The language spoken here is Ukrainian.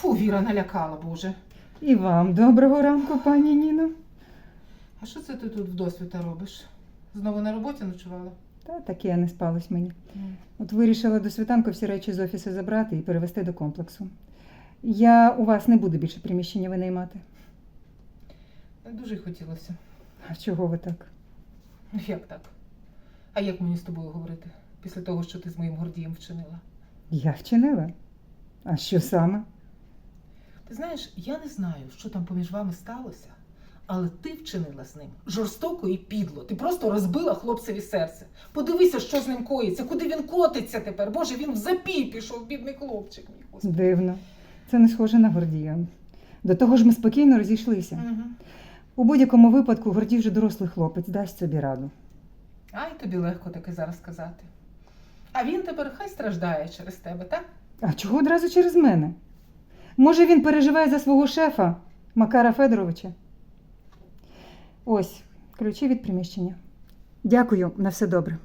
Фу, Віра налякала, Боже. І вам доброго ранку, пані Ніно. А що це ти тут в досвіта робиш? Знову на роботі ночувала? Та таке не спалось мені. От вирішила до світанку всі речі з офісу забрати і перевести до комплексу. Я у вас не буду більше приміщення винаймати. Дуже й хотілося. А чого ви так? Ну як так? А як мені з тобою говорити після того, що ти з моїм Гордієм вчинила? Я вчинила. А що саме? Ти знаєш, я не знаю, що там поміж вами сталося, але ти вчинила з ним жорстоко і підло. Ти просто розбила хлопцеві серце. Подивися, що з ним коїться, куди він котиться тепер. Боже, він в запій пішов, бідний хлопчик мій. Господи. Дивно. Це не схоже на Гордія. До того ж ми спокійно розійшлися. Мгм. У будь-якому випадку Гордій вже дорослий хлопець дасть собі раду. Ай, тобі легко таке зараз сказати. А він тепер хай страждає через тебе, так? А чого одразу через мене? Може, він переживає за свого шефа Макара Федоровича? Ось ключі від приміщення. Дякую, на все добре.